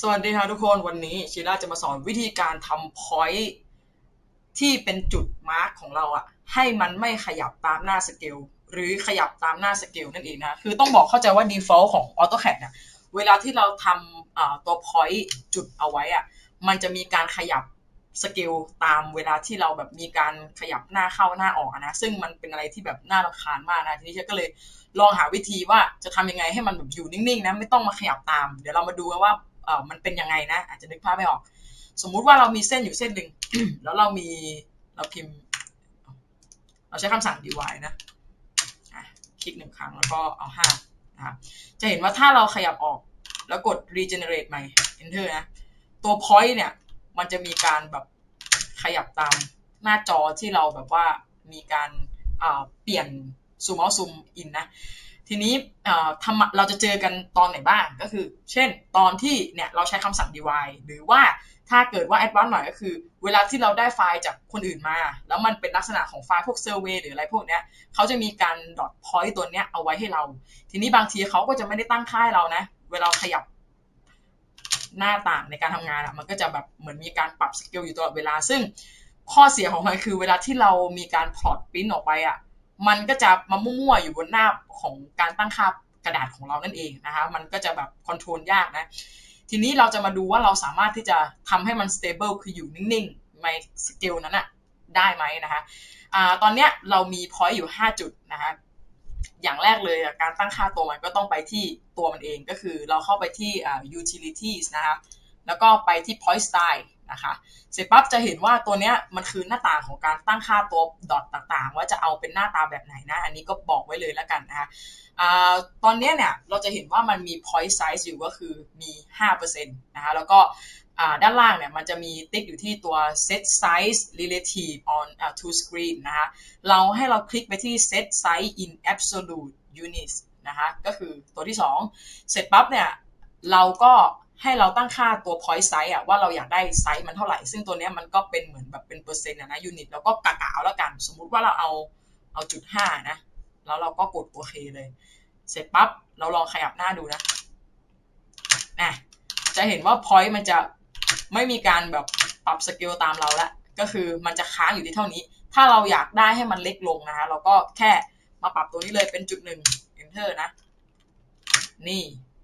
สวัสดีครับทุกคนวันนี้ชิล่าจะมาสอนวิธีการทำ point ที่เป็นจุดมาร์กของเราอะให้มันไม่ขยับตามหน้าสเกลหรือขยับตามหน้าสเกลนั่นเองนะ คือต้องบอกเข้าใจว่า default ของ AutoCAD เนี่ยเวลาที่เราทำตัว point จุดเอาไว้อะมันจะมีการขยับสเกลตามเวลาที่เราแบบมีการขยับหน้าเข้าหน้าออกนะซึ่งมันเป็นอะไรที่แบบน่ารำคาญมากนะทีนี้ฉันก็เลยลองหาวิธีว่าจะทำยังไงให้มันแบบอยู่นิ่งๆนะไม่ต้องมาขยับตาม เดี๋ยวเรามาดูกันว่า เออมันเป็นยังไงนะ อาจจะนึกภาพไม่ออก สมมุติว่าเรามีเส้นอยู่เส้นหนึ่งแล้วเรามีเราพิมพ์ เราใช้คำสั่ง dy นะคลิกหนึ่งครั้งแล้วก็เอาห้านะครับจะเห็นว่าถ้าเราขยับออกแล้วกด regenerate ใหม่ enter นะ ตัว point เนี่ย มันจะมีการแบบขยับตามหน้าจอที่เราแบบว่ามีการเปลี่ยนซูมเอาซูมอินนะ ทีนี้ทำเราจะเจอกันตอนไหนบ้างก็คือ เช่น ตอนที่เนี่ยเราใช้คำสั่ง dy หรือว่าถ้าเกิดว่า advanced หน่อยก็คือ เวลาที่เราได้ไฟล์จากคนอื่นมา แล้วมันเป็นลักษณะของไฟล์พวก survey หรืออะไรพวกเนี้ยเขาจะมีการ dot point ตัวเนี้ยเอาไว้ให้เรา ทีนี้บางทีเขาก็จะไม่ได้ตั้งค่ายเรานะ เวลาขยับหน้าต่างในการทำงานอะมันก็จะแบบเหมือนมีการปรับสเกลอยู่ตลอดเวลา ซึ่งข้อเสียของมันคือเวลาที่เรามีการพลอตปริ้นออกไปอะ มันก็จะมามั่วๆอยู่บนหน้าของการตั้งค่ากระดาษของเรานั่นเองนะคะมันก็จะแบบคอนโทรลยากนะ ทีนี้เราจะมาดูว่าเราสามารถที่จะทำให้มัน stable คืออยู่นิ่งๆในสเกลนั้นอะได้ไหมนะคะอะตอนเนี้ยเรามี point อยู่ 5 จุดนะคะอย่างแรกเลยการตั้งค่าตัวมันก็ต้องไปที่ตัวมันเองก็คือเราเข้าไปที่ utilities นะคะ แล้วก็ไปที่ point style นะคะเสร็จปั๊บจะเห็นว่าตัวเนี้ยมันคือหน้าต่างของการตั้งค่าตัวดอทต่างๆ ว่าจะเอาเป็นหน้าตาแบบไหนนะ อันนี้ก็บอกไว้เลยแล้วกันนะคะตอนนี้เนี่ยเราจะเห็นว่ามันมี point size อยู่ก็คือมี 5%นะคะแล้วก็ด้านล่างเนี่ยมันจะมีติ๊กอยู่ที่ตัว set size relative on uh, to screen นะคะเราให้เราคลิกไปที่ set size in absolute units นะคะก็คือตัวที่ 2 เสร็จปั๊บเนี่ยเราก็ ให้เราตั้งค่าตัว point size อะว่าเราอยากได้ไซส์มันเท่าไหร่ ซึ่งตัวนี้มันก็เป็นเหมือนแบบเป็นเปอร์เซ็นต์นะยูนิตแล้วก็กะกะเอาแล้วกัน สมมุติว่าเราเอาเอาจุดห้านะ แล้วเราก็กดโอเคเลย เสร็จปั๊บเราลองขยับหน้าดูนะนะจะเห็นว่า point มันจะไม่มีการแบบปรับสเกลตามเราละก็คือมันจะค้างอยู่ที่เท่านี้ ถ้าเราอยากได้ให้มันเล็กลงนะคะเราก็แค่มาปรับตัวนี้เลยเป็นจุดหนึ่ง enter นะ นี่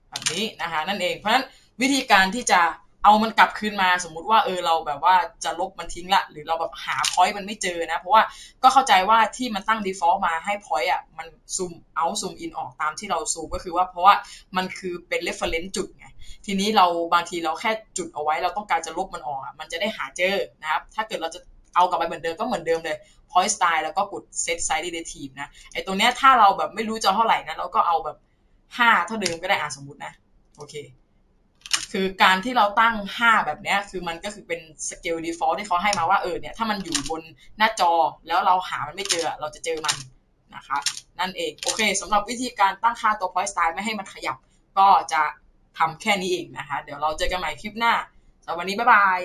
แบบนี้นะคะนั่นเอง เพราะฉะนั้น วิธีการที่จะเอามันกลับคืนมาสมมุติว่าเออเราแบบว่าจะลบมันทิ้งละ หรือเราแบบหาพอยต์มันไม่เจอนะ เพราะว่าก็เข้าใจว่าที่มันตั้ง default มาให้พอยต์อะมันซูมเอาซูมอินออกตามที่เราซูมก็คือว่าเพราะว่ามันคือเป็น reference จุดไงทีนี้เราบางทีเราแค่จุดเอาไว้เราต้องการจะลบมันออกมันจะได้หาเจอนะครับ ถ้าเกิดเราจะเอากลับไปเหมือนเดิมก็เหมือนเดิมเลย point style แล้วก็กด set size relative นะไอตัวเนี้ยถ้าเราแบบไม่รู้จะเท่าไหร่นะเราก็เอาแบบ 5 เท่าเดิมก็ได้อะสมมตินะโอเค คือการที่เราตั้ง 5 แบบนี้คือมันก็คือเป็นสเกล default ที่เขาให้มาว่าเออเนี่ยถ้ามันอยู่บนหน้าจอแล้วเราหามันไม่เจอเราจะเจอมันนะคะนั่นเองโอเคสำหรับวิธีการตั้งค่าตัว point style ไม่ให้มันขยับ ก็จะทำแค่นี้เองนะคะ เดี๋ยวเราเจอกันใหม่คลิปหน้าสำหรับวันนี้บ๊ายบาย